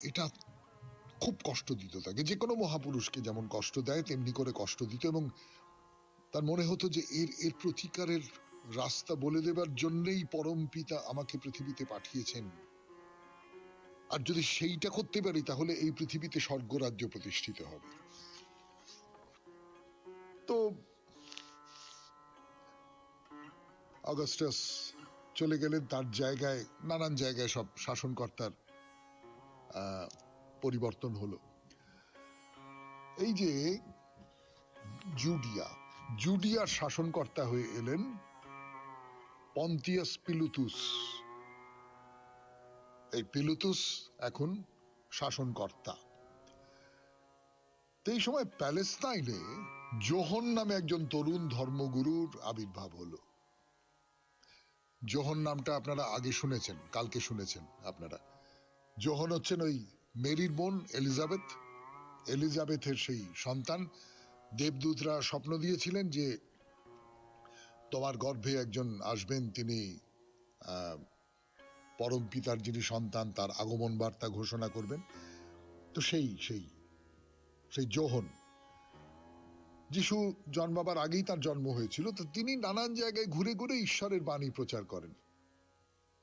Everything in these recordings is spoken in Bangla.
এটা খুব কষ্ট দিত তাকে। যে কোনো মহাপুরুষকে যেমন কষ্ট দেয়, তেমনি করে কষ্ট দিত এবং তার মনে হতো যে এর এর প্রতিকারের রাস্তা বলে দেবার জন্যই পরম পিতা আমাকে পৃথিবীতে পাঠিয়েছেন। আর যদি সেইটা করতে পারি, তাহলে এই পৃথিবীতে স্বর্গরাজ্য প্রতিষ্ঠিত হবে। তো অগাস্টাস চলে গেলেন তার জায়গায়, নানান জায়গায় সব শাসনকর্তার পরিবর্তন হলো। এই যে জুডিয়া, জুডিয়ার শাসনকর্তা হয়ে এলেন পন্তিয়াস পিলুতুস। এই পিলুতুস এখন শাসনকর্তা। এই সময় প্যালেস্তাইনে জোহন নামে একজন তরুণ ধর্মগুরুর আবির্ভাব হলো। জোহন নামটা আপনারা আগে শুনেছেন, কালকে শুনেছেন আপনারা। জোহন হচ্ছেন ওই মেরির বোন এলিজাবেথ। এলিজাবেথের সেই সন্তান। দেবদূতরা স্বপ্ন দিয়েছিলেন যে তোমার গর্ভে একজন আসবেন, তিনি পরম পিতার যিনি সন্তান, তার আগমন বার্তা ঘোষণা করবেন। তো সেই সেই সেই জোহন। যিশু জন্মাবার আগেই তার জন্ম হয়েছিল, তো তিনি নানান জায়গায় ঘুরে ঘুরে ঈশ্বরের বাণী প্রচার করেন।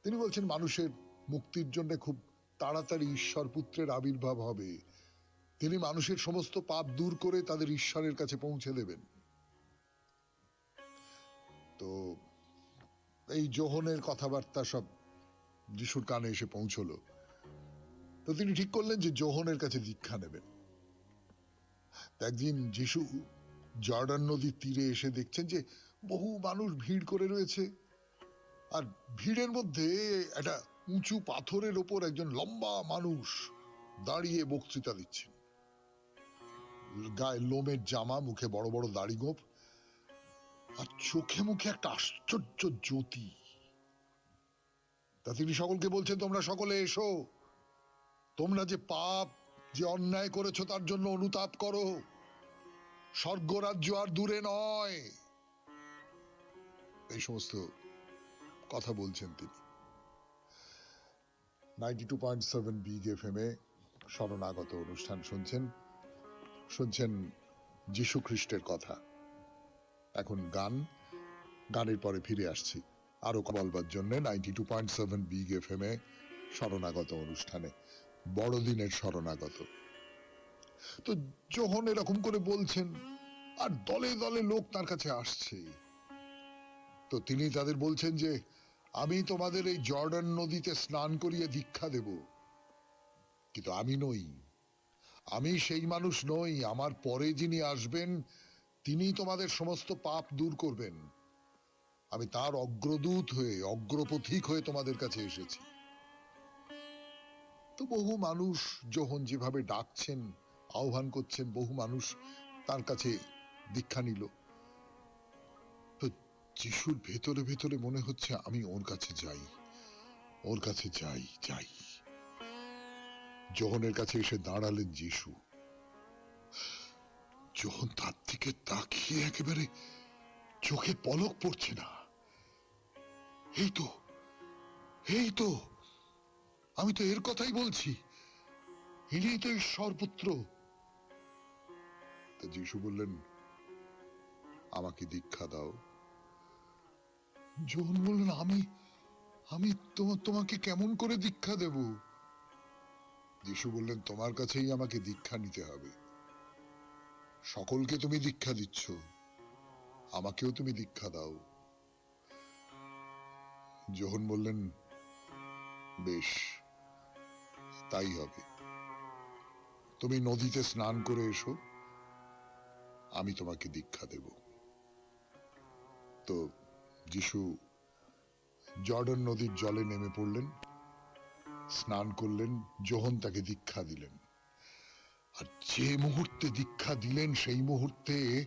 তিনি বলছেন, মানুষের মুক্তির জন্য খুব তাড়াতাড়ি ঈশ্বর পুত্রের আবির্ভাব হবে। তিনি মানুষের সমস্ত পাপ দূর করে তাদের ঈশ্বরের কাছে পৌঁছে দেবেন। তো এই জোহনের কথাবার্তা সব যিশুর কানে এসে পৌঁছলো। তো তিনি ঠিক করলেন যে জোহনের কাছে দীক্ষা নেবেন। একদিন যিশু জর্ডান নদীর তীরে এসে দেখছেন যে বহু মানুষ ভিড় করে রয়েছে। আর ভিড়ের মধ্যে একটা উঁচু পাথরের ওপর একজন লম্বা মানুষ দাঁড়িয়ে বক্তৃতা দিচ্ছেন। গায়ে লোমের জামা, মুখে বড় বড় দাড়ি গোপ আর চোখে মুখে একটা আশ্চর্য জ্যোতি। তা তিনি সকলকে বলছেন, তোমরা সকলে এসো। তোমরা যে পাপ, যে অন্যায় করেছ তার জন্য অনুতাপ করো। স্বর্গরাজ্য আর দূরে নয়। এই সমস্ত কথা বলছেন তিনি। নাইনটি টু পয়েন্ট এ শরণাগত অনুষ্ঠান শুনছেন। শুনছেন যীশু খ্রিস্টের কথা। এখন গান, গানের পরে ফিরে আসছি। বলবার জন্য ninety two point seven big F M এ শরণাগত অনুষ্ঠানে, বড়দিনের শরণাগত। তো যখন এরকম করে বলছেন, আর দলে দলে লোক তার কাছে আসছে। তো তিনি তাদের বলছেন যে আমি তোমাদের এই জর্ডান নদীতে স্নান করিয়ে দীক্ষা দেব। কিন্তু আমি নই। আমি সেই মানুষ নই, আমার পরে যিনি আসবেন তিনি তোমাদের সমস্ত পাপ দূর করবেন। আমি তার অগ্রদূত হয়ে, অগ্রপথিক হয়ে তোমাদের কাছে এসেছি। তো বহু মানুষ যখন যেভাবে ডাকছেন, আহ্বান করছেন, বহু মানুষ তার কাছে দীক্ষা নিল। যিশুর ভেতরে ভেতরে মনে হচ্ছে আমি ওর কাছে যাই। ওর কাছে যাই যাই। যোহনের কাছে এসে দাঁড়ালেন যিশু। যোহন তার দিকে তাকিয়ে একেবারে চোখে পলক পড়ছে না। এই তো এই তো, আমি তো এর কথাই বলছি। ইনি তো ঈশ্বর পুত্র যিশু বললেন, আমাকে দীক্ষা দাও। যোহন বললেন, আমি আমি তোমাকে কেমন করে দীক্ষা দেব? যিশু বললেন, তোমার কাছেই আমাকে দীক্ষা নিতে হবে। সকলকে তুমি দীক্ষা দিচ্ছ। আমাকেও তুমি দীক্ষা দাও। যোহন বললেন, বেশ, তাই হবে। তুমি নদীতে স্নান করে এসো। আমি তোমাকে দীক্ষা দেব। তো যিশু জর্ডন নদীর জলে নেমে পড়লেন, স্নান করলেন যোহন তাকে দীক্ষা দিলেন। আর যে মুহূর্তে দীক্ষা দিলেন, সেই মুহূর্তে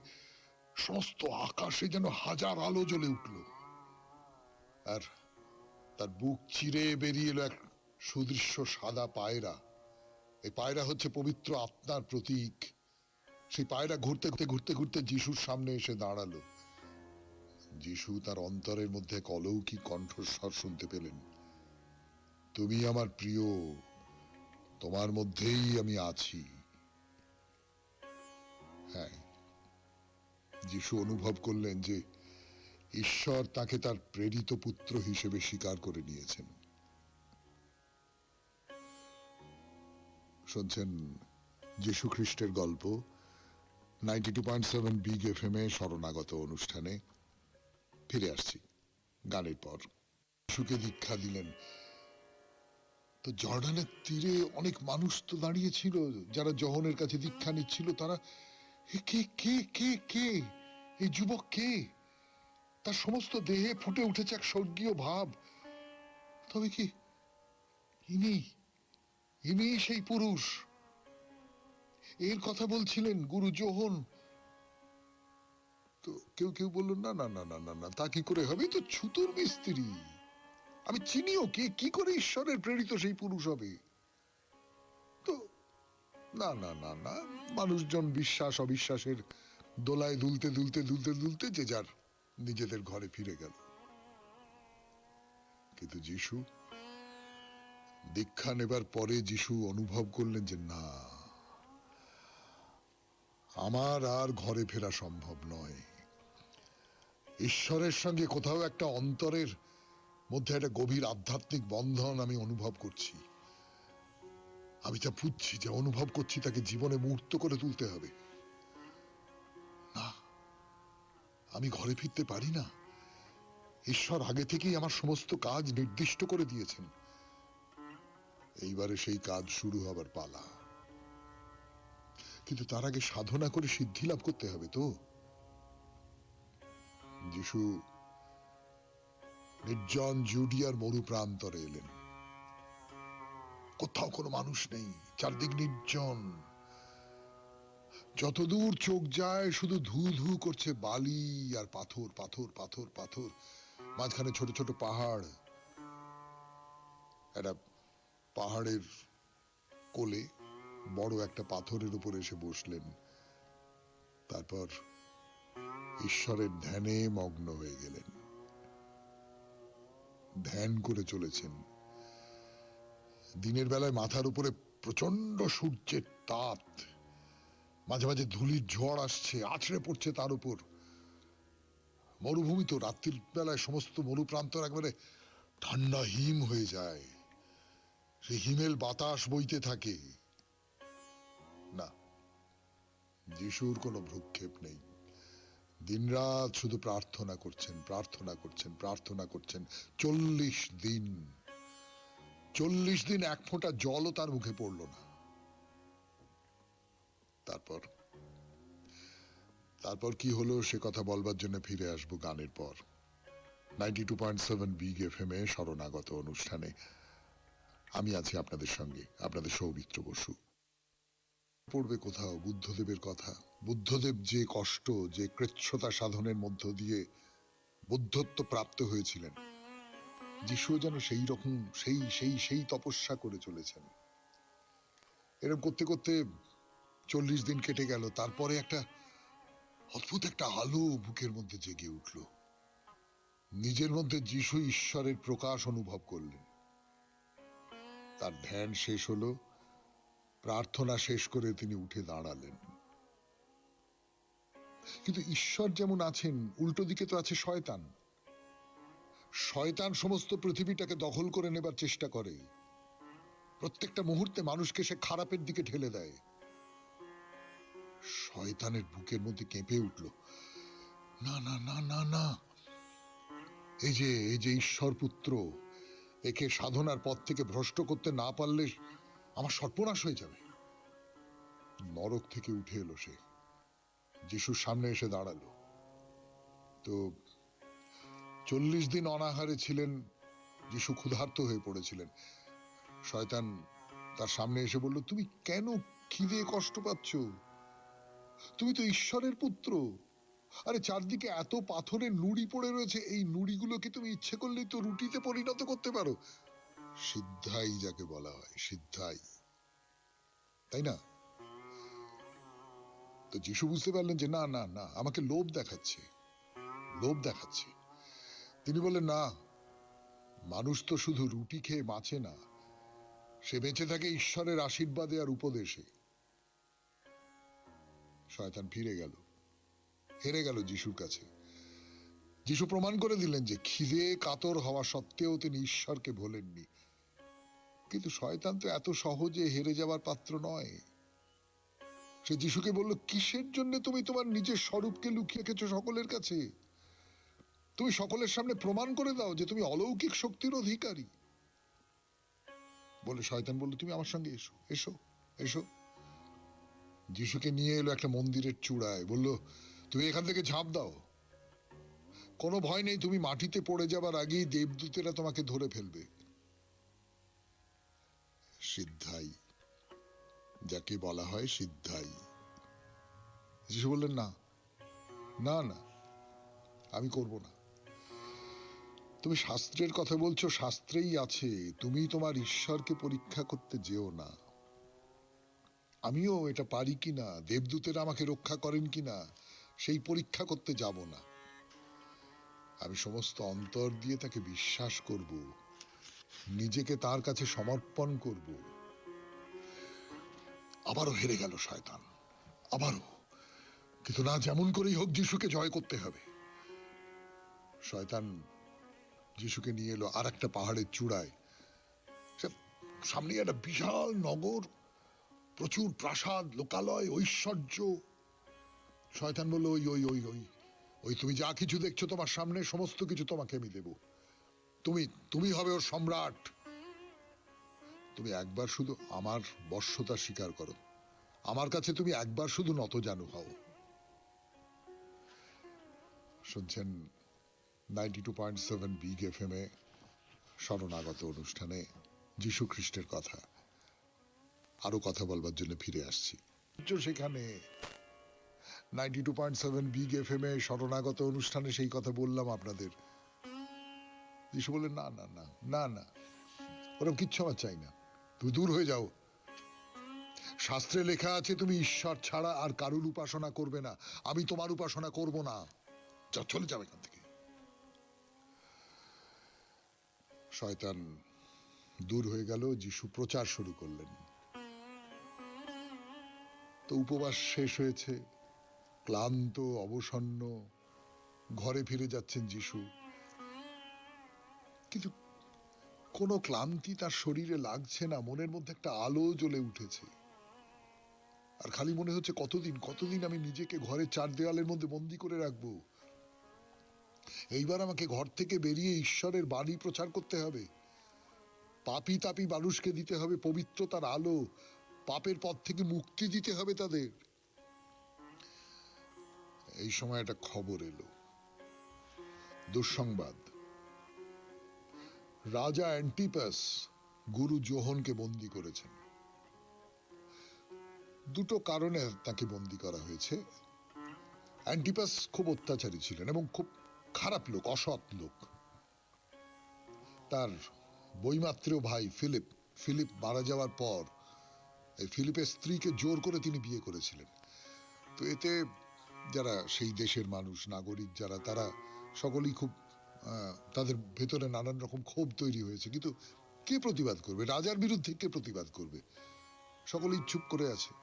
সমস্ত আকাশে যেন হাজার আলো জ্বলে উঠল। আর তার বুক চিরে বেরিয়ে এলো এক সুদৃশ্য সাদা পায়রা। এই পায়রা হচ্ছে পবিত্র আত্মার প্রতীক। সেই পায়রা ঘুরতে ঘুরতে ঘুরতে ঘুরতে যিশুর সামনে এসে দাঁড়াল। যিশু তার অন্তরের মধ্যে কলৌকি কণ্ঠস্বর শুনতে পেলেন। তুমি আমার প্রিয়, তোমার মধ্যেই আমি আছি। হ্যাঁ যিশু অনুভব করলেন যে ঈশ্বর তাকে তার প্রেরিত পুত্র হিসেবে স্বীকার করে নিয়েছেন। শুনছেন যীশু খ্রিস্টের গল্প, ninety two point seven big F M এ শরণাগত অনুষ্ঠানে। ফিরে আসছি, গানের পর। যিশুকে দীক্ষা দিলেন। তো জর্ডানের তীরে অনেক মানুষ তো দাঁড়িয়ে ছিল যারা জহনের কাছে দীক্ষা নিচ্ছিল, তারা কে কে কে কে? এই যুবক কে? তার সমস্ত দেহে ফুটে উঠেছে এক স্বর্গীয় ভাব। তবে কি ইনি ইনি সেই পুরুষ? এর কথা বলছিলেন গুরু যোহন তো কেউ কেউ বলল, না না না না না না, তা কি করে হবে? তো ছুতোর মিস্ত্রি। আমি চিনিও কে, কি করে ঈশ্বরের প্রেরিত সেই পুরুষ হবে? তো, না না না না, মানুষজন বিশ্বাস, অবিশ্বাসের দোলায় দুলতে দুলতে দুলতে দুলতে যে যার নিজেদের ঘরে ফিরে গেল। কিন্তু যিশু, দীক্ষা নেবার পরে যিশু অনুভব করলেন যে, না, আমার আর ঘরে ফেরা সম্ভব নয়। ঈশ্বরের সঙ্গে কোথাও একটা অন্তরের মধ্যে একটা গভীর আধ্যাত্মিক বন্ধন আমি অনুভব করছি। আমি যা বুঝছি, যে অনুভব করছি, তাকে জীবনে মুহূর্ত করে তুলতে হবে। না, আমি ঘরে ফিরতে পারি না। ঈশ্বর আগে থেকেই আমার সমস্ত কাজ নির্দিষ্ট করে দিয়েছেন। এইবারে সেই কাজ শুরু হবার পালা। কিন্তু তার আগে সাধনা করে সিদ্ধি লাভ করতে হবে তো। যিশু নির্জন জুডিয়ার মরু প্রান্তরে এলেন। কোথাও কোনো মানুষ নেই, চারদিক নির্জন। যতদূর চোখ যায়, শুধু ধু ধু করছে বালি আর পাথর পাথর পাথর পাথর। মাঝখানে ছোট ছোট পাহাড়। একটা পাহাড়ের কোলে বড় একটা পাথরের উপর এসে বসলেন। তারপর ঈশ্বরের ধ্যানে মগ্ন হয়ে গেলেন। ধ্যান করে চলেছেন। দিনের বেলায় মাথার উপরে প্রচণ্ড সূর্যের তাপ, মাঝে মাঝে ধুলির ঝড় আসছে, আছড়ে পড়ছে তার উপর। মরুভূমি তো রাত্রির বেলায় সমস্ত মরুপ্রান্তর একবারে ঠান্ডা হিম হয়ে যায়। সেই হিমেল বাতাস বইতে থাকে। না, যিশুর কোনো ভ্রুক্ষেপ নেই। দিনরাত শুধু প্রার্থনা করছেন প্রার্থনা করছেন প্রার্থনা করছেন। চল্লিশ দিন চল্লিশ দিন এক ফোঁটা জলও তার মুখে পড়ল না। তারপর তারপর কি হলো সে কথা বলবার জন্য ফিরে আসব গানের পর। Ninety two point seven big F M এ শরণাগত অনুষ্ঠানে। আমি আছি আপনাদের সঙ্গে, আপনাদের সৌমিত্র বসু। পড়বে কোথাও বুদ্ধদেবের কথা। বুদ্ধদেব যে কষ্ট, যে কৃচ্ছতা সাধনের মধ্য দিয়ে বুদ্ধত্ব প্রাপ্ত হয়েছিলেন যিশু যেন সেই রকম, সেই সেই সেই তপস্যা করে চলেছেন। এরকম করতে করতে চল্লিশ দিন কেটে গেল, তারপরে একটা অদ্ভুত একটা আলো বুকের মধ্যে জেগে উঠল। নিজের মধ্যে যিশু ঈশ্বরের প্রকাশ অনুভব করলেন। তার ধ্যান শেষ হলো, প্রার্থনা শেষ করে তিনি উঠে দাঁড়ালেন। কিন্তু ঈশ্বর যেমন আছেন, উল্টো দিকে তো আছে শয়তান। শয়তান সমস্ত পৃথিবীটাকে দখল করে নেবার চেষ্টা করে। প্রত্যেকটা মুহূর্তে মানুষকে সে খারাপের দিকে ঠেলে দেয়। শয়তানের বুকের মধ্যে কেঁপে উঠল। না না না না না। এই যে এই যে ঈশ্বর পুত্র একে সাধনার পথ থেকে ভ্রষ্ট করতে না পারলে আমার সর্বনাশ হয়ে যাবে। নরক থেকে উঠে এলো সে। যিশুর সামনে এসে দাঁড়াল। তো চল্লিশ দিন অনাহারে ছিলেন, যিশু ক্ষুধার্ত হয়ে পড়েছিলেন। শয়তান তার সামনে এসে বলল, তুমি কেন খিদে কষ্ট পাচ্ছ? তুমি তো ঈশ্বরের পুত্র। আরে চারদিকে এত পাথরের নুড়ি পড়ে রয়েছে, এই নুড়িগুলোকে তুমি ইচ্ছে করলেই তো রুটিতে পরিণত করতে পারো। সিদ্ধাই যাকে বলা হয়, সিদ্ধাই। তাই না? তো যিশু বুঝতে পারলেন যে না না না, আমাকে লোভ দেখাচ্ছে লোভ দেখাচ্ছে। তিনি বললেন, না, মানুষ তো শুধু রুটি খেয়ে বাঁচে না, সে বেঁচে থাকে ঈশ্বরের আশীর্বাদে আর উপদেশে। শয়তান ফিরে গেল, হেরে গেল যিশুর কাছে। যিশু প্রমাণ করে দিলেন যে খিদে কাতর হওয়া সত্ত্বেও তিনি ঈশ্বরকে ভোলেননি। কিন্তু শয়তান তো এত সহজে হেরে যাওয়ার পাত্র নয়। সে যিশুকে বলল, কিসের জন্য তুমি তোমার নিজের স্বরূপকে লুকিয়ে রেখেছো সকলের কাছে? তুমি সকলের সামনে প্রমাণ করে দাও যে তুমি অলৌকিক শক্তির অধিকারী। বলে শয়তান বলল, তুমি আমার সঙ্গে এসো এসো এসো। যিশুকে নিয়ে এলো একটা মন্দিরের চূড়ায়, বলল, তুমি এখান থেকে ঝাঁপ দাও। কোনো ভয় নেই, তুমি মাটিতে পড়ে যাবার আগেই দেবদূতেরা তোমাকে ধরে ফেলবে। সিদ্ধাই যাকে বলা হয় সিদ্ধাই। যিশু বললেন, না না না, আমি করব না। তুমি শাস্ত্রের কথা বলছো, শাস্ত্রেই আছে। তুমি তোমার ঈশ্বরকে পরীক্ষা করতে যেও না। আমিও এটা পারি কিনা দেবদূতেরা আমাকে রক্ষা করেন কিনা সেই পরীক্ষা করতে যাব না। আমি সমস্ত অন্তর দিয়ে তাকে বিশ্বাস করব। নিজেকে তার কাছে সমর্পণ করব। আবারও হেরে গেল শয়তান। আবারও। কিন্তু না যেমন করেই হোক যিশুকে জয় করতে হবে। শয়তান যিশুকে নিয়ে এলো আর একটা পাহাড়ের চূড়ায়। সামনে একটা বিশাল নগর, প্রচুর প্রাসাদ, লোকালয়, ঐশ্বর্য। শয়তান বলল, ওই ওই ওই ওই ওই তুমি যা কিছু দেখছ তোমার সামনে, সমস্ত কিছু তোমাকে আমি দেব। তুমি তুমি হবে ওর সম্রাট। তুমি একবার শুধু আমার বর্ষতা স্বীকার করো। আমার কাছে তুমি একবার শুধু নত জানু হও। শুনছেন ninety two point seven big F M এ শরণাগত অনুষ্ঠানে যীশু খ্রিস্টের কথা। আরও কথা বলবার জন্য ফিরে আসছি। সেখানে ninety two point seven big F M এ শরণাগত অনুষ্ঠানে সেই কথা বললাম আপনাদের। যিশু বললেন, না না না না না। ওরকম কিচ্ছু আমার চাই না। তুমি দূর হয়ে যাও। শাস্ত্রে লেখা আছে, তুমি ঈশ্বর ছাড়া আর কারুর উপাসনা করবে না। আমি তোমার উপাসনা করব না। যা চলে যাবে এখান থেকে। শয়তান দূর হয়ে গেল, যিশু প্রচার শুরু করলেন। তো উপবাস শেষ হয়েছে, ক্লান্ত, অবসন্ন, ঘরে ফিরে যাচ্ছেন যিশু। কিন্তু কোনো ক্লান্তি তার শরীরে লাগছে না, মনের মধ্যে একটা আলো জ্বলে উঠেছে। আর খালি মনে হচ্ছে কতদিন কতদিন আমি নিজেকে ঘরের চার দেওয়ালের মধ্যে বন্দি করে রাখব? এইবার আমাকে ঘর থেকে বেরিয়ে ঈশ্বরের বাণী প্রচার করতে হবে। পাপি তাপি মানুষকে দিতে হবে পবিত্রতার আলো, পাপের পথ থেকে মুক্তি দিতে হবে তাদের। এই সময় একটা খবর এলো। দুঃসংবাদ। রাজা অ্যান্টিপাস গুরু জোহনকে বন্দি করেছেন। দুটো কারণে তাকে বন্দি করা হয়েছে। অ্যান্টিপাস খুব অত্যাচারী ছিলেন এবং খুব খারাপ লোক, অসৎ লোক। তার বইমাত্রেয় ভাই ফিলিপ ফিলিপ মারা যাওয়ার পর এই ফিলিপের স্ত্রীকে জোর করে তিনি বিয়ে করেছিলেন। তো এতে যারা সেই দেশের মানুষ, নাগরিক যারা, তারা সকলেই খুব তাদের ভেতরে নানান রকম ক্ষোভ তৈরি হয়েছে। কিন্তু কে প্রতিবাদ করবে? রাজার বিরুদ্ধে কে প্রতিবাদ করবে? সকলেই চুপ করে আছে।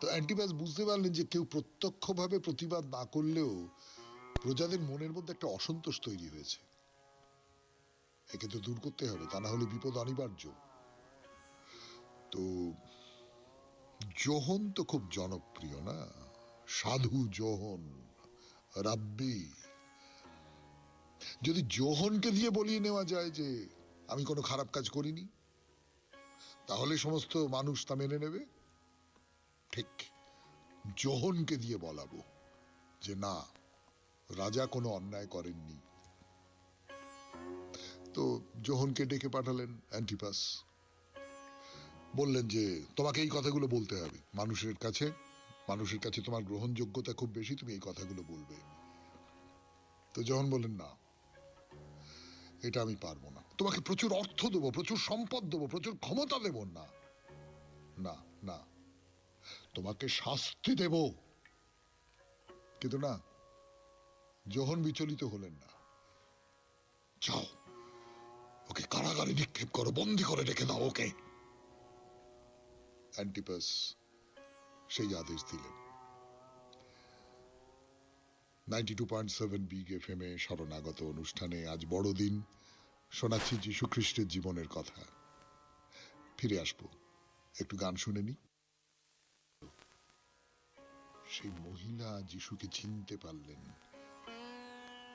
তো অ্যান্টিপাস বুঝতে পারলেন যে কেউ প্রত্যক্ষভাবে প্রতিবাদ না করলেও প্রজাদের মনের মধ্যে একটা অসন্তোষ তৈরি হয়েছে। একে তো দূর করতে হবে, তা না হলে বিপদ অনিবার্য। তো যোহন তো খুব জনপ্রিয় না? সাধু যোহন রাব্বি। যদি যোহনকে দিয়ে বলিয়ে নেওয়া যায় যে আমি কোনো খারাপ কাজ করিনি, তাহলে সমস্ত মানুষ তা মেনে নেবে? ঠিক যোহনকে দিয়ে বলাবো যে না, রাজা কোনো অন্যায় করেননি। তো জোহনকে ডেকে পাঠালেন অ্যান্টিপাস। বললেন যে, তোমাকে এই কথাগুলো বলতে হবে। মানুষের কাছে মানুষের কাছে তোমার গ্রহণযোগ্যতা খুব বেশি, তুমি এই কথাগুলো বলবে। তো জোহন বললেন, না। এটা আমি পারব না। তোমাকে প্রচুর অর্থ দেবো, প্রচুর সম্পদ দেবো, প্রচুর ক্ষমতা দেবো না। না না। তোমাকে শাস্তি দেব। কিন্তু না যোহন বিচলিত হলেন না। যাও, ওকে কারাগারে নিক্ষেপ করো, বন্দি করে রেখে দাও ওকে। অ্যান্টিপাস সেই আদেশ দিলেন। Ninety two point seven big F M এ শরণাগত অনুষ্ঠানে আজ বড়দিন। শোনাচ্ছি যীশু খ্রিস্টের জীবনের কথা। ফিরে আসব। একটু গান শুনে নি। সেই মহিলা যিশুকে চিনতে পারলেন।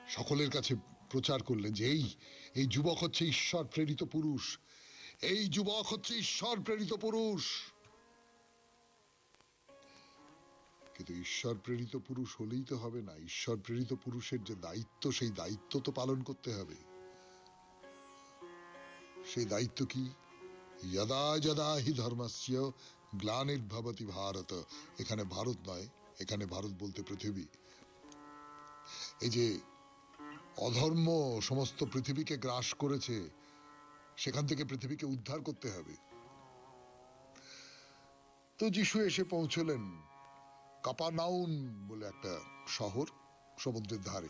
সকলের কাছে প্রচার করলেন যে এই এই যুবক হচ্ছে ঈশ্বর প্রেরিত পুরুষ। এই যুবক হচ্ছে ঈশ্বর প্রেরিত পুরুষ। কিন্তু ঈশ্বর প্রেরিত পুরুষ হলেই তো হবে না। ঈশ্বর প্রেরিত পুরুষের যে দায়িত্ব, সেই দায়িত্ব তো পালন করতে হবে। সেই দায়িত্ব কি? যদা যদা হি ধর্মস্য গ্লানির্ভবতি ভারত। এখানে ভারত নয়, এখানে ভারত বলতে পৃথিবী। এই যে অধর্ম সমস্ত পৃথিবীকে গ্রাস করেছে, সেখান থেকে পৃথিবীকে উদ্ধার করতে হবে। তো যিশু এসে পৌঁছলেন। কাপানাউন বলে একটা শহর সমুদ্রের ধারে।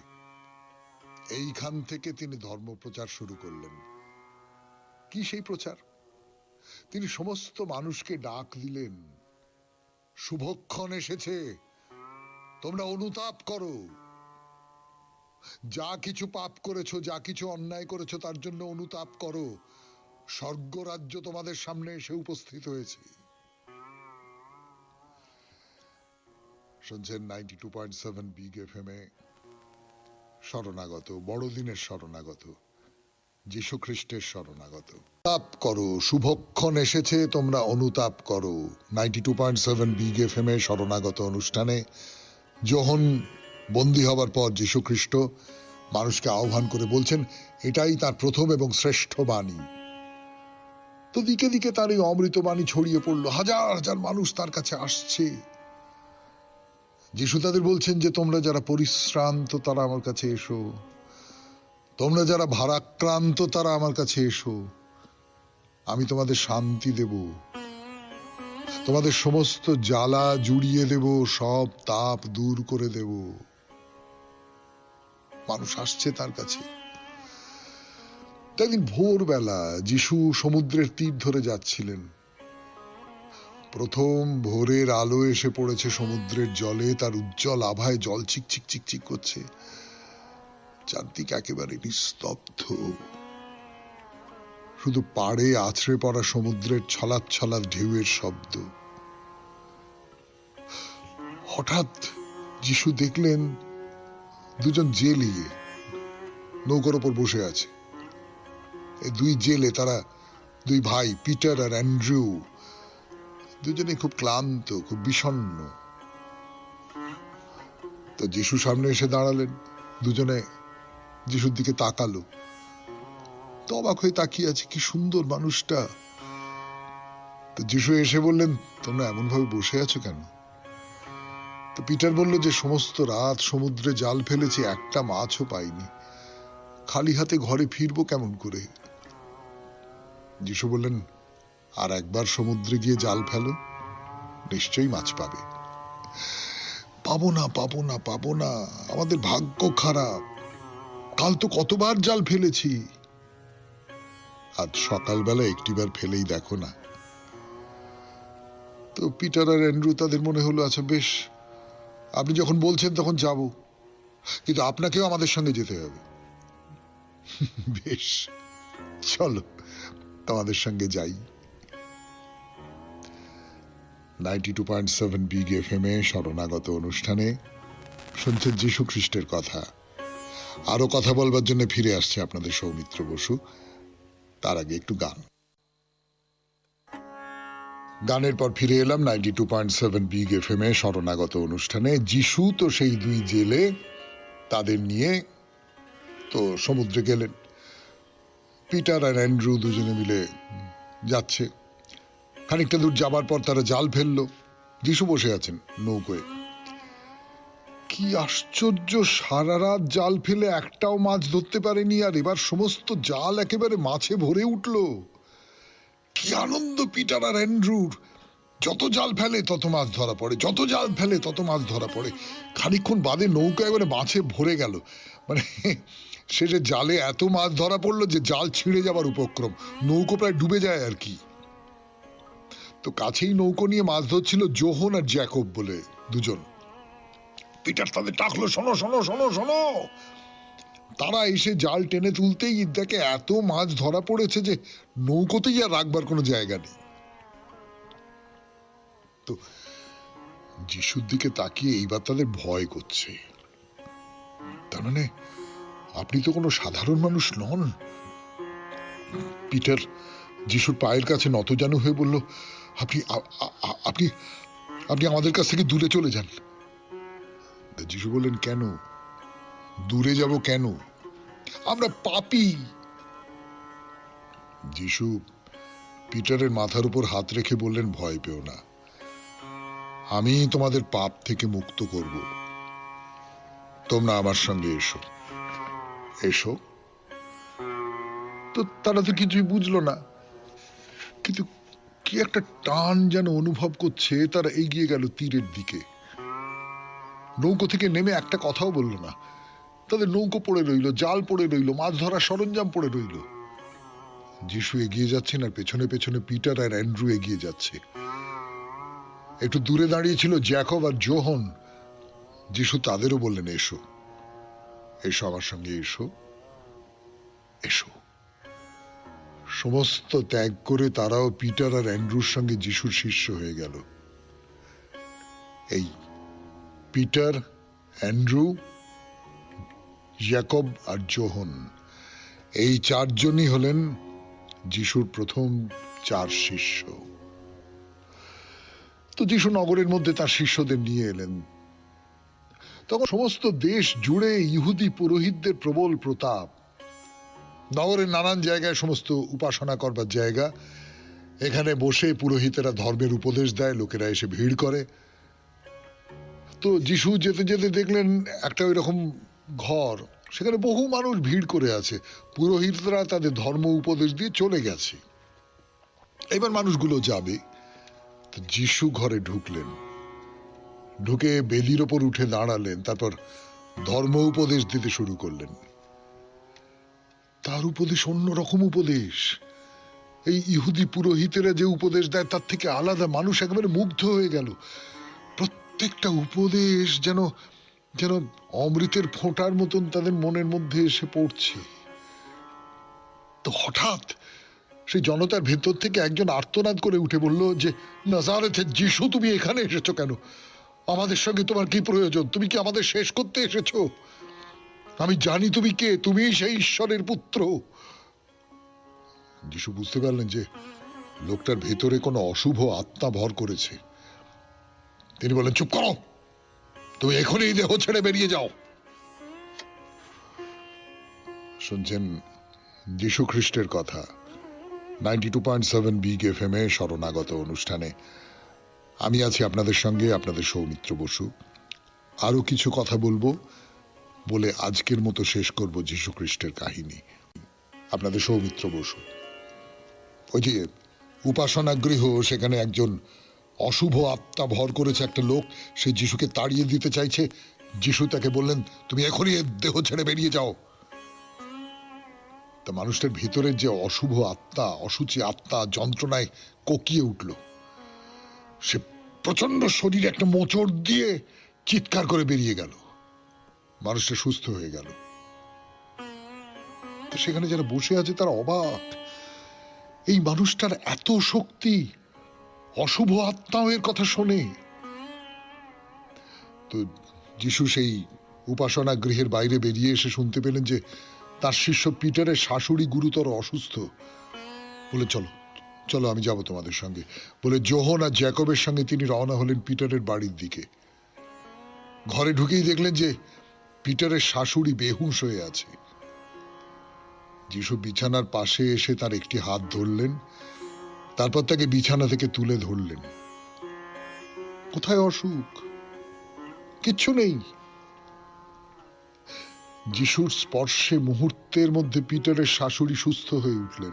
এইখান থেকে তিনি ধর্ম প্রচার শুরু করলেন। কি সেই প্রচার? তিনি সমস্ত মানুষকে ডাক দিলেন, শুভক্ষণ এসেছে, তোমরা অনুতাপ করো। যা কিছু পাপ করেছ, যা কিছু অন্যায় করেছ, তার জন্য অনুতাপ করো। স্বর্গরাজ্য তোমাদের সামনে এসে উপস্থিত হয়েছে। শুনছেন ninety two point seven big F M এ শরণাগত, বড়দিনের শরণাগত যীশু খ্রিস্টের শরণাগত। তাপ করো, শুভক্ষণ এসেছে, তোমরা অনুতাপ করো। Ninety two point seven big F M এ শরণাগত অনুষ্ঠানে যখন বন্দি হবার পর যীশু খ্রিস্ট মানুষকে আহ্বান করে বলছেন, এটাই তার প্রথম এবং শ্রেষ্ঠ বাণী। তো দিকে দিকে তার এই অমৃত বাণী ছড়িয়ে পড়ল। হাজার হাজার মানুষ তার কাছে আসছে। যিশু তাদের বলছেন যে, তোমরা যারা পরিশ্রান্ত, তারা আমার কাছে এসো। তোমরা যারা ভারাক্রান্ত, তারা আমার কাছে এসো। আমি তোমাদের শান্তি দেব। তোমাদের সমস্ত জ্বালা জুড়িয়ে দেব, সব তাপ দূর করে দেব। মানুষ আসছে তার কাছে। একদিন ভোরবেলা যিশু সমুদ্রের তীর ধরে যাচ্ছিলেন। প্রথম ভোরের আলো এসে পড়েছে সমুদ্রের জলে, তার উজ্জ্বল আভায় জল চিকচিক চিকচিক করছে। চারদিক একেবারে নিস্তব্ধ। শুধু পাড়ে আছড়ে পড়া সমুদ্রের ছলাৎ ছলাৎ ঢেউয়ের শব্দ। হঠাৎ যিশু দেখলেন দুজন জেলিয়ে নৌকার ওপর বসে আছে। এই দুই জেলে, তারা দুই ভাই, পিটার আর অ্যান্ড্রু। দুজনে খুব ক্লান্ত, খুব বিষণ্ণ। তো যিশু সামনে এসে দাঁড়ালেন, দুজনে যিশুর দিকে তাকালো। তো অবাক হয়ে তাকিয়ে আছে, কি সুন্দর মানুষটা। তো যিশু এসে বললেন, তোমরা এমন ভাবে বসে আছো কেন? তো পিটার বলল যে, সমস্ত রাত সমুদ্রে জাল ফেলেছি, একটা মাছও পাইনি। খালি হাতে ঘরে ফিরবো কেমন করে? যিশু বললেন আর একবার সমুদ্রে গিয়ে জাল ফেলো, নিশ্চয়ই মাছ পাবে। পাবো না পাবো না পাবো না, আমাদের ভাগ্য খারাপ। কাল তো কতবার জাল ফেলেছি। আজ সকালবেলা একটিবার ফেলেই দেখো না। তো পিটার আর অ্যান্ড্রু, তাদের মনে হলো আচ্ছা বেশ, আপনি যখন বলছেন তখন যাব। কিন্তু আপনাকেও আমাদের সঙ্গে যেতে হবে। বেশ, চলো তোমাদের সঙ্গে যাই। Ninety two point seven big F M এ শরণাগত অনুষ্ঠানে শুনছেন যীশু খ্রিস্টের কথা। আরও কথা বলবার জন্য ফিরে আসছে আপনাদের সৌমিত্র বসু। তার আগে একটু গান। গানের পর ফিরে এলাম ninety two point seven big F M এ শরণাগত অনুষ্ঠানে। যিশু তো সেই দুই জেলে তাদের নিয়ে তো সমুদ্রে গেলেন। পিটার আর অ্যান্ড্রু দুজনে মিলে যাচ্ছে। খানিকটা দূর যাবার পর তারা জাল ফেলল। যিশু বসে আছেন নৌকোয়। কি আশ্চর্য, সারা রাত জাল ফেলে একটাও মাছ ধরতে পারেনি আর এবার সমস্ত জাল একেবারে মাছে ভরে উঠল। কি আনন্দ, পিটার আর অ্যান্ড্রুর। যত জাল ফেলে, তত মাছ ধরা পড়ে। যত জাল ফেলে, তত মাছ ধরা পড়ে। খানিকক্ষণ বাদে নৌকা এবারে মাছে ভরে গেল। মানে যে জালে এত মাছ ধরা পড়ল যে জাল ছিঁড়ে যাবার উপক্রম। নৌকো প্রায় ডুবে যায় আর কি। তো কাছেই নৌকো নিয়ে মাছ ধরছিল জোহন আর জ্যাকব বলে দুজন। পিটার তাদের ডাকলো, শোনো শোনো শোনো শোনো! তারা এসে জাল টেনে তুলতেই দেখে এত মাছ ধরা পড়েছে যে নৌকোতেই আর রাখবার কোনো জায়গা নেই। তো যিশুর দিকে তাকিয়ে এইবার তাদের ভয় করছে। তার মানে আপনি তো কোনো সাধারণ মানুষ নন। পিটার যিশুর পায়ের কাছে নত নতজানু হয়ে বলল আপনি আপনি আপনি আমাদের কাছ থেকে দূরে চলে যান। যিশু বললেন, কেন? দূরে যাব কেন? আমরা পাপি। যিশু পিটারের মাথার উপর হাত রেখে বললেন, ভয় পেও না। আমি তোমাদের পাপ থেকে মুক্ত করব। তোমরা আমার সঙ্গে এসো। এসো? তো তারা তো কিছুই বুঝলো না। কিন্তু কি একটা টান যেন অনুভব করছে, তারা এগিয়ে গেল তীরের দিকে। নৌকো থেকে নেমে একটা কথাও বলল না। তাদের নৌকো পড়ে রইল, জাল পড়ে রইল, মাছ ধরার সরঞ্জাম পড়ে রইল। যিশু এগিয়ে যাচ্ছেন আর পেছনে পেছনে পিটার আর অ্যান্ড্রু এগিয়ে যাচ্ছে। একটু দূরে দাঁড়িয়ে ছিল জ্যাকব আর জোহন। যিশু তাদেরও বললেন, এসো। এসো আমার সঙ্গে, এসো। এসো। সমস্ত ত্যাগ করে তারাও পিটার আর অ্যান্ড্রুর সঙ্গে যিশুর শিষ্য হয়ে গেল। এই পিটার, অ্যান্ড্রু জ্যাকব আর জোহন এই চারজনই হলেন যিশুর প্রথম চার শিষ্য। তো যিশু নগরের মধ্যে তার শিষ্যদের নিয়ে এলেন। তখন সমস্ত দেশ জুড়ে ইহুদি পুরোহিতদের প্রবল প্রতাপ। নগরের নানান জায়গায় সমস্ত উপাসনা করবার জায়গা। এখানে বসে পুরোহিতেরা ধর্মের উপদেশ দেয়, লোকেরা এসে ভিড় করে। তো যিশু যেতে যেতে দেখলেন একটা ওই রকম ঘর, সেখানে বহু মানুষ ভিড় করে আছে। পুরোহিতরা তাদের ধর্ম উপদেশ দিয়ে চলে গেছে। এবার মানুষগুলো যাবে। তো যিশু ঘরে ঢুকলেন। ঢুকে বেদির ওপর উঠে দাঁড়ালেন, তারপর ধর্ম উপদেশ দিতে শুরু করলেন। তার উপদেশ অন্যরকম উপদেশ। এই ইহুদি পুরোহিতেরা যে উপদেশ দেয়, তার থেকে আলাদা মানুষ একেবারে মুগ্ধ হয়ে গেল। প্রত্যেকটা উপদেশ যেন যেন অমৃতের ফোঁটার মতন তাদের মনের মধ্যে এসে পড়ছে। তো হঠাৎ সেই জনতার ভেতর থেকে একজন আর্তনাদ করে উঠে বলল যে নাজারেথের যিশু, তুমি এখানে এসেছ কেন? আমাদের সঙ্গে তোমার কি প্রয়োজন? তুমি কি আমাদের শেষ করতে এসেছ? আমি জানি তুমি কে তুমি সেই ঈশ্বরের পুত্র। যিশু বুঝতে পারলেন যে লোকটার ভেতরে কোনো অশুভ আত্মা ভর করেছে। তিনি বলেন চুপ করো। তুমি এখনই দেহ ছেড়ে বেরিয়ে যাও। শুনছেন যীশু খ্রিস্টের কথা। Ninety two point seven big F M এ শরণাগত অনুষ্ঠানে আমি আছি আপনাদের সঙ্গে, আপনাদের সৌমিত্র বসু। আরও কিছু কথা বলব। বলে আজকের মতো শেষ করব যীশু খ্রিস্টের কাহিনী। আপনাদের সৌমিত্র বসু। ওই যে উপাসনা গৃহ সেখানে একজন অশুভ আত্মা ভর করেছে একটা লোক, সে যিশুকে তাড়িয়ে দিতে চাইছে। যিশু তাকে বললেন, তুমি এখনই দেহ ছেড়ে বেরিয়ে যাও। তা মানুষটার ভিতরের যে অশুভ আত্মা অসুচি আত্মা যন্ত্রণায় কোকিয়ে উঠল। সে প্রচণ্ড শরীরে একটা মোচড় দিয়ে চিৎকার করে বেরিয়ে গেল। মানুষটা সুস্থ হয়ে গেল। সেখানে যারা বসে আছে তারা অবাক। এই মানুষটার এত শক্তি, অশুভ আত্মাও এর কথা শোনে। তো যিশু সেই উপাসনা গৃহের বাইরে বেরিয়ে এসে শুনতে পেলেন যে তার শিষ্য পিটারের শাশুড়ি গুরুতর অসুস্থ। বলে, চলো চলো, আমি যাব তোমাদের সঙ্গে। বলে, জোহন আর জ্যাকবের সঙ্গে তিনি রওনা হলেন পিটারের বাড়ির দিকে। ঘরে ঢুকেই দেখলেন যে পিটারের শাশুড়ি বেহুশ হয়ে আছে। যিশু বিছানার পাশে এসে তার একটি হাত ধরলেন, তারপর তাকে বিছানা থেকে তুলে ধরলেন। কোথায় অসুখ? কিচ্ছু নেই। যিশুর স্পর্শে মুহূর্তের মধ্যে পিটারের শাশুড়ি সুস্থ হয়ে উঠলেন।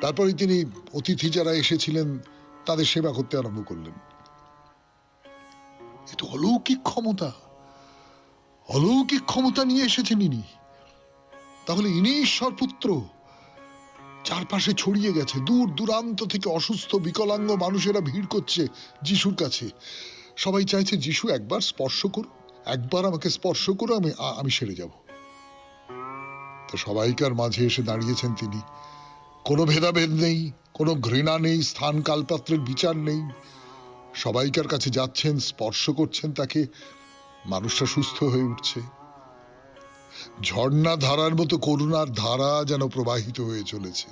তারপরে তিনি অতিথি যারা এসেছিলেন, তাদের সেবা করতে আরম্ভ করলেন। এ তো অলৌকিক ক্ষমতা! অলৌকিক ক্ষমতা নিয়ে এসেছেন ইনি। তাহলে ইনি ঈশ্বর পুত্র চারপাশে ছড়িয়ে গেছে, দূর দূরান্ত থেকে অসুস্থ, বিকলাঙ্গ মানুষেরা ভিড় করছে যিশুর কাছে। সবাই চাইছে, যিশু, একবার স্পর্শ করুন একবার আমাকে স্পর্শ করো, আমি আমি সেরে যাব। তো সবাইকার মাঝে এসে দাঁড়িয়েছেন তিনি। কোনো ভেদাভেদ নেই, কোনো ঘৃণা নেই, স্থান কালপাত্রের বিচার নেই। সবাইকার কাছে যাচ্ছেন, স্পর্শ করছেন তাকে। মানুষটা সুস্থ হয়ে উঠছে। ঝর্ণা ধারার মতো করুণার ধারা যেন প্রবাহিত হয়ে চলেছে।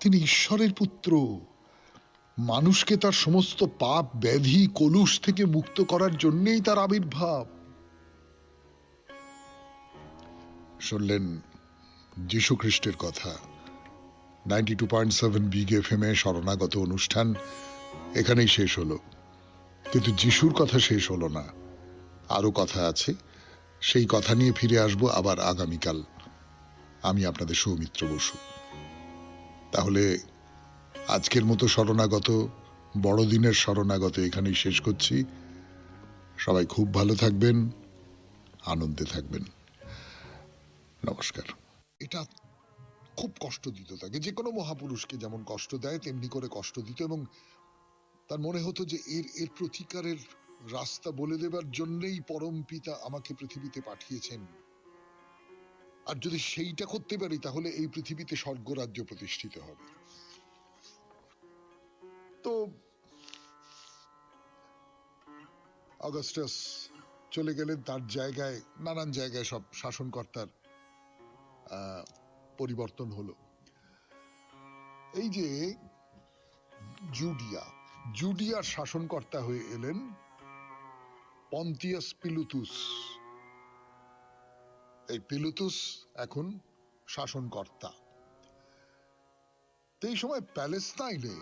তিনি ঈশ্বরের পুত্র। মানুষকে তার সমস্ত পাপ, ব্যাধি, কলুষ থেকে মুক্ত করার জন্যই তার আবির্ভাব। শুনলেন যীশু খ্রিস্টের কথা। Ninety two point seven big F M এ শরণাগত অনুষ্ঠান এখানেই শেষ হলো। কিন্তু যিশুর কথা শেষ হলো না। আরও কথা আছে। সেই কথা নিয়ে ফিরে আসব আবার আগামীকাল। আমি আপনাদের সৌমিত্র বসু। তাহলে আজকের মতো শরণাগত, বড়দিনের শরণাগত এখানেই শেষ করছি। সবাই খুব ভালো থাকবেন, আনন্দে থাকবেন। নমস্কার। এটা খুব কষ্ট দিত তাকে। যে কোনো মহাপুরুষকে যেমন কষ্ট দেয়, তেমনি করে কষ্ট দিত এবং তার মনে হতো যে এর এর প্রতিকারের রাস্তা বলে দেবার জন্যই পরম পিতা আমাকে পৃথিবীতে পাঠিয়েছেন। আর যদি সেইটা করতে পারি, তাহলে এই পৃথিবীতে স্বর্গরাজ্য প্রতিষ্ঠিত হবে। তো অগাস্টাস চলে গেলেন তার জায়গায়, নানান জায়গায় সব শাসনকর্তার পরিবর্তন হলো। এই যে জুডিয়া, জুডিয়ার শাসনকর্তা হয়ে এলেন পন্তিয়াস পিলুতুস এই পিলুতুস এখন শাসনকর্তা। এই সময় প্যালেস্তাইনে